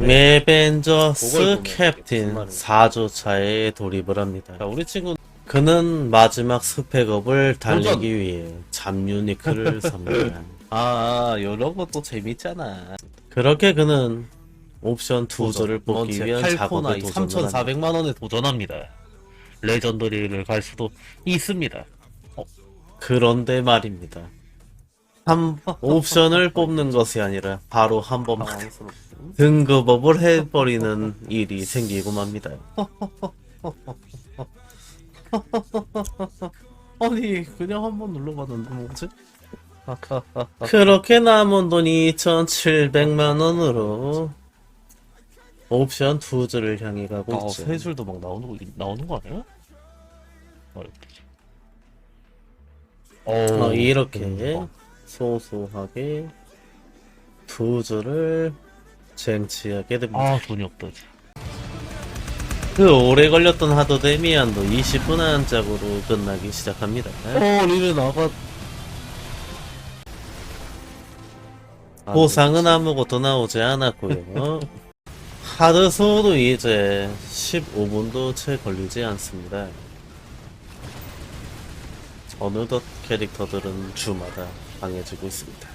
메벤저스 보면 캡틴 무슨 말인지. 4조차에 돌입을 합니다. 자, 우리 친구 그는 마지막 스펙업을 달리기 도전. 위해 잠유니크를 삽니다. 아, 이런 것도 재밌잖아. 그렇게 그는 옵션 투조를 뽑기 먼저 위한 작업에 도전을 합니다. 3,400만 원에 도전합니다. 레전더리를 갈 수도 있습니다. 그런데 말입니다. 한 옵션을 뽑는 것이 아니라 바로 한 번 등급업을 해버리는 일이 생기고 맙니다. 아니, 그냥 한 번 눌러봤는데 뭐지? 그렇게 남은 돈이 2,700만 원으로 옵션 투즈를 향해 가고 아, 있죠. 세 줄도 막 나오는 거 나오는 거 아니야? 어, 어, 이렇게 소소하게 투즈를 쟁취하게 됩니다. 아 돈이 없다. 그 오래 걸렸던 하드 데미안도 20분 안짝으로 끝나기 시작합니다. 어, 리를 나가. 보상은 아무것도 나오지 않았고요. 하드 소도 이제 15분도 채 걸리지 않습니다. 어느덧 캐릭터들은 주마다 강해지고 있습니다.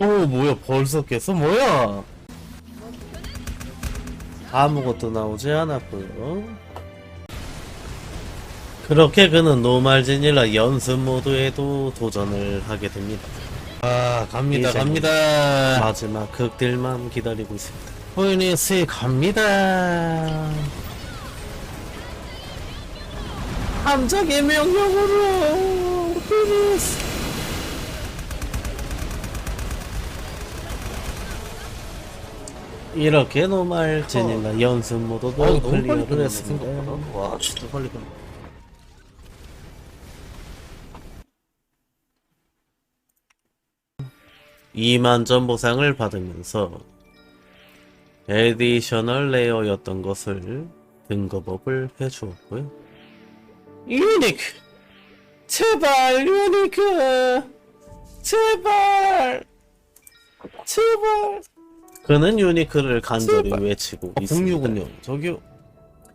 어, 뭐야? 벌써 깼어? 뭐야? 아무것도 나오지 않았고요. 그렇게 그는 노말진일라 연습 모드에도 도전을 하게 됩니다. 아, 갑니다, 이제 갑니다. 마지막 극딜만 기다리고 있습니다. 포이니스 갑니다. 함정의 명령으로 포이니스. 이렇게 노말진일라 연습 모드도 어, 너무 빨리 클리어를 끝났네, 했습니다. 생각보다. 와, 진짜 빨리 끝나. 이만점 보상을 받으면서 에디셔널 레어였던 것을 등급업을 해주었고요. 유니크! 제발 유니크! 제발! 제발! 그는 유니크를 간절히 제발. 외치고 아, 있습니다. 공유군요. 저기요.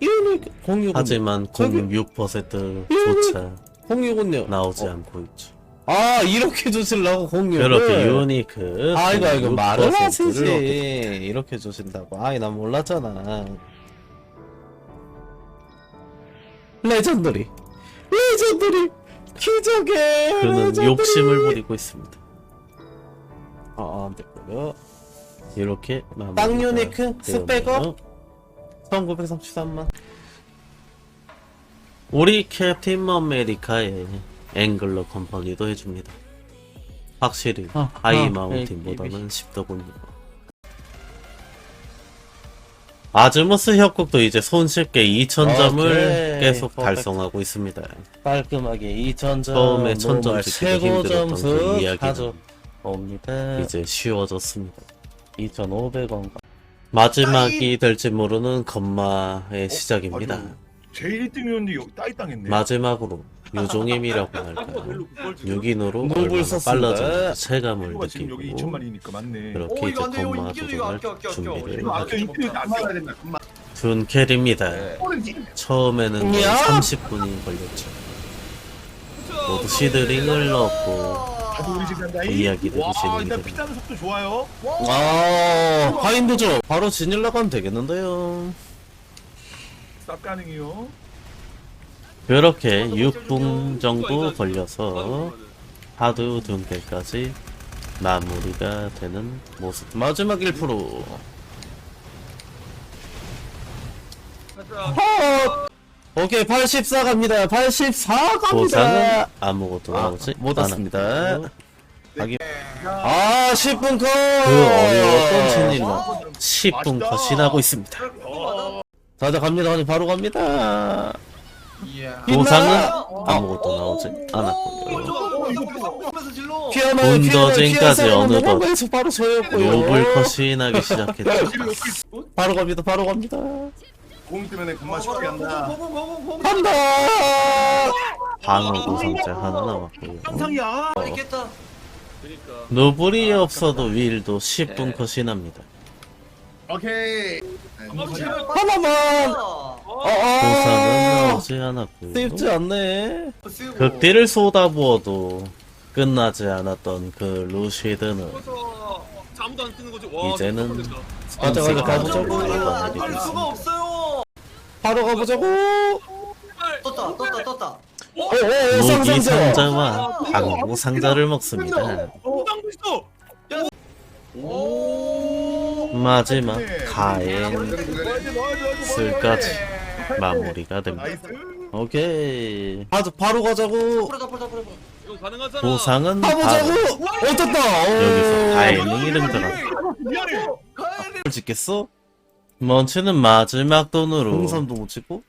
유니크 공유군요. 하지만 저기- 06%조차 공유군요. 나오지 어. 않고 있죠. 아 이렇게 주실라고 공유. 이렇게 유니크 아이고 아이고 말을 6%를 하시지. 얻게 이렇게 주신다고. 아이 난 몰랐잖아. 레전더리. 레전더리. 기적의 그는. 욕심을 부리고 있습니다. 아, 아, 안 됐고요. 이렇게 빵 유니크 되었네요. 스펙업 1933만. 우리 캡틴 아메리카의 앵글러 컴퍼니도 해줍니다. 확실히 아, 하이 아, 마운틴보다는 쉽더군요. 아즈모스 협곡도 이제 손쉽게 2000점을 오케이. 계속 퍼펙트. 달성하고 있습니다. 깔끔하게 2,000점. 처음에 1000점 노멀 찍기 최고 힘들었던 점수 그 이야기는 가져 옵니다. 이제 쉬워졌습니다. 2,500원. 마지막이 될지 모르는 건마의 시작입니다. 아주 제 1등이었는데 여기 따이 당했네. 마지막으로 유종임이라고 할까요? 6인으로 노블 얼마나. 빨라졌는지 체감을 느끼고 2천만이니까 맞네. 그렇게 오, 이제 건마 도전할. 준비를 하게 됩니다. 둔캐리입니다. 처음에는 거의 야! 30분이 걸렸죠. 모두 시드링을 넣고. 이야기들이 와, 진행이 됩니다. 피자는 속도 좋아요. 아, 하인도죠. 바로 진일라 가면 되겠는데요. 쌉 가능해요. 그렇게 6분 정도 걸려서 하드 둔캐까지 마무리가 되는 모습. 마지막 1%. 오케이, 84 갑니다. 84 보상은 갑니다. 아무것도 나오지 못 왔습니다. 않았고요. 아, 10분 컷. 그 어려웠던 진일라 10분 맛있다. 컷이 나고 있습니다. 자자 갑니다. 아니 바로 갑니다. 보상은! 아무것도 나오지 않았고요. 피아노 본더진까지 어느덧 에서 바로 컷이 나기 시작했죠. 바로 갑니다. 바로 갑니다. 공 때문에 금방 쉽게 간다. 간다. 방어 구성자 하나 나왔고요. 상이야. 있겠다. 노블이 없어도 윌도 10분 컷이 납니다. 오케이. 하나만. 보상은 어, 나오지 않았고 쉽지 않네. 극딜을 쏟아부어도 끝나지 않았던 그 루시드는 아무도 안 뜨는 거지. 와, 이제는. 가자, 가자, 가보자고. 이번에 할 수가 없어요. 바로 가보자고. 떴다, 떴다, 떴다. 오, 오, 오, 무기. 상자와 방구 상자를 먹습니다. 땅도 있어. 오. 마지막 가엔 쓸까지 쓸까지 마무리가 됩니다. 오케이 아주 바로 가자고. 보상은 바로 가보자고. 어떻다. 여기서 가엔이 이름 들어 짓겠어? 먼치는 마지막 돈으로 공삼도 못 찍고?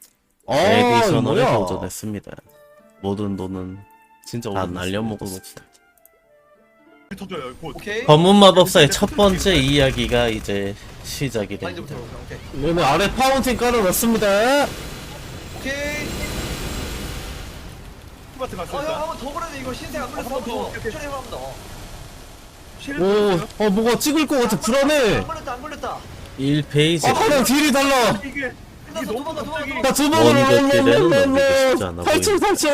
아, 에디셔널에 뭐야? 도전했습니다. 모든 돈은 진짜 다 날려먹었습니다. 터져요. 곧. 오케이. 검은 마법사의 첫 번째 이야기가 이제 시작이 됩니다. 오케이. 얘네 아래 파운틴 깔아놨습니다. 오케이. 어, 형, 갔습니다. 한번 더 보내야 돼. 이거 신생 안 걸렸어. 한 번 더, 한번 오케이, 더. 오케이. 처리 한번 더. 오, 어, 뭐가 찍을 것 같아. 불안해. 안 걸렸다, 안 걸렸다. 1페이지 아, 하나 딜이 달라. 이게 도망가, 도망가, 나두 원번으로 격딜에는 넘기기 쉽지 않아 탈출, 탈출.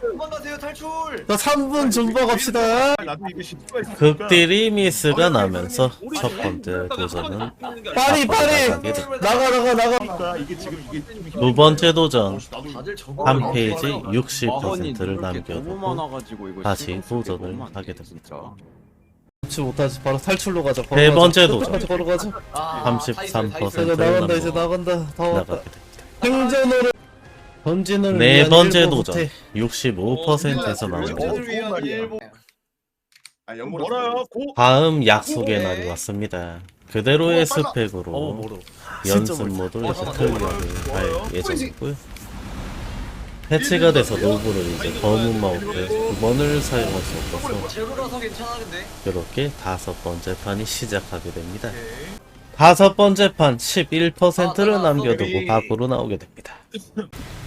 도망가세요, 탈출. 나 3분 존버 갑시다. 나도 이게 실수가 있으니까. 극딜이 미스가 나면서 첫 번째 도전은 빨리, 빨리. 나가게 됩니다. 나가, 나가, 나가. 그러니까 이게 지금 이게 좀 힘들어. 두 번째 도전 다들 저거. 한 페이지 60%를 남겨두고 다시 도전을 하게 돼, 됩니다. 탈출 못하지. 바로 탈출로 가자. 세 걸어가자. 번째 끝까지 도전. 걸어가자. 아, 33% 이제 나간다, 이제 나간다. 다 왔다. 나가게 됩니다. 행전으로 네 위한 번째 일보 도전 호텔. 65%에서 나옵니다. 아, 뭐라요? 고. 다음 약속의 날이 왔습니다. 그대로의 어, 스펙으로 뭐로. 연습 모드에서 어, 클리어를 할 예정이고요. 해체가 돼서 노브를 이제 검은 마법에 두 번을 사용할 수 없어서. 그렇게 다섯 번째 판이 시작하게 됩니다. 다섯 번째 판 11%를 아, 남겨두고. 밖으로 나오게 됩니다.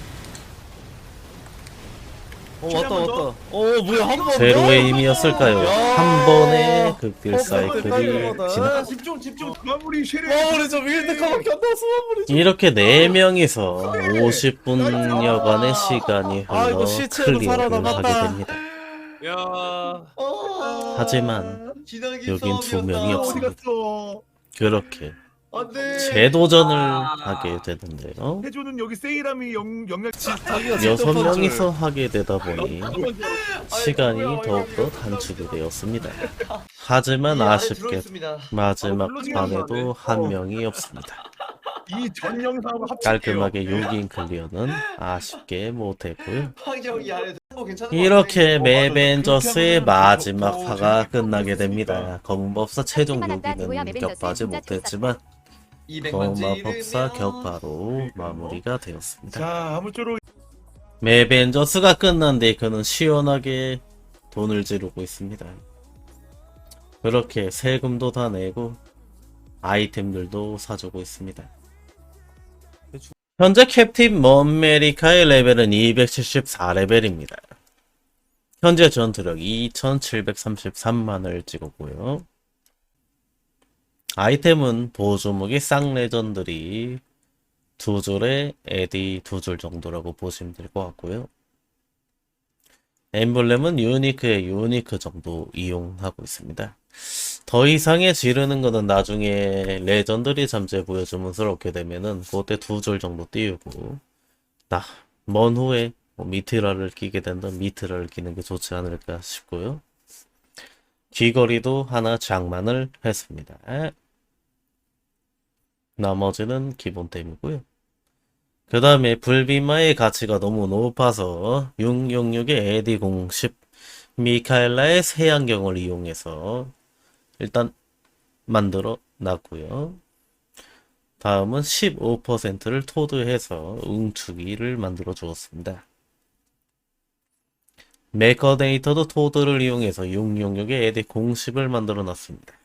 어, 왔다, 왔다. 어, 뭐야, 한 번. 제로의 힘이었을까요? 야. 한 번의 극딜 어, 사이클이 깔끔하다. 지나 집중 집중. 마무리 실행. 마무리 좀 1대1밖에 안 나왔어, 마무리 좀. 이렇게 4명이서 50분여간의 시간이 아, 이거 흘러 시체로 클리어를 살아남았다. 하게 됩니다. 야, 어. 하지만 여긴 두 명이 없습니다. 그렇게 안 돼. 재도전을 아. 하게 되는데요. 해주는 여기 세이람이 영 영역. 자기가 여섯 명이서 하게 되다 보니 시간이 더욱더 단축이 되었습니다. 하지만 아쉽게. 마지막 아, 판에도 한 명이 없습니다. 이전 영상하고 합칠게요. 깔끔하게 6인 클리어는 아쉽게 못했고요. 이 이렇게 어, 메벤저스의 맞아. 마지막 화가 끝나게. 됩니다. 검은법사 최종 6위는 격파하지 못했지만 200만 검은법사 격파로 마무리가 되었습니다. 자 아무쪼록 메벤저스가 끝난 뒤 그는 시원하게 돈을 지르고 있습니다. 그렇게 세금도 다 내고 아이템들도 사주고 있습니다. 현재 캡틴 먼메리카의 레벨은 274레벨입니다. 현재 전투력 2733만을 찍었고요. 아이템은 보조무기 쌍레전들이 두 줄에 에디 두 줄 정도라고 보시면 될 것 같고요. 엠블렘은 유니크의 유니크 정도 이용하고 있습니다. 더 이상의 지르는 거는 나중에 레전드리 잠재 보여주면서 얻게 되면은 그때 두 줄 정도 띄우고 나 먼 후에 뭐 미트라를 끼게 된다면 미트라를 끼는 게 좋지 않을까 싶고요. 귀걸이도 하나 장만을 했습니다. 나머지는 기본템이고요. 그 다음에 불비마의 가치가 너무 높아서 666의 에디 010 미카엘라의 새안경을 이용해서 일단 만들어 놨고요. 다음은 15%를 토드해서 웅축이를 만들어 주었습니다. 메커 데이터도 토드를 이용해서 666의 에디 010을 만들어 놨습니다.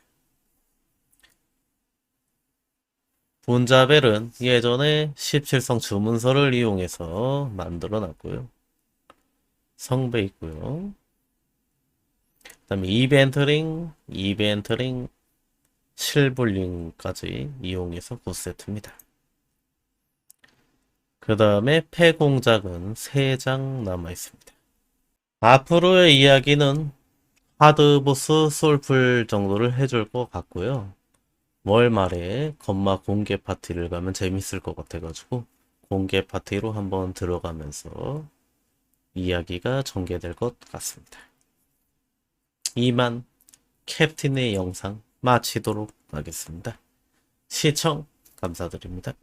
본자벨은 예전에 17성 주문서를 이용해서 만들어 놨고요. 성배 있고요. 그 다음에 이벤트링, 이벤트링, 실블링까지 이용해서 9세트입니다. 그 다음에 폐공작은 3장 남아있습니다. 앞으로의 이야기는 하드보스 솔풀 정도를 해줄 것 같고요. 월 말에 건마 공개 파티를 가면 재밌을 것 같아가지고 공개 파티로 한번 들어가면서 이야기가 전개될 것 같습니다. 이만 캡틴의 영상 마치도록 하겠습니다. 시청 감사드립니다.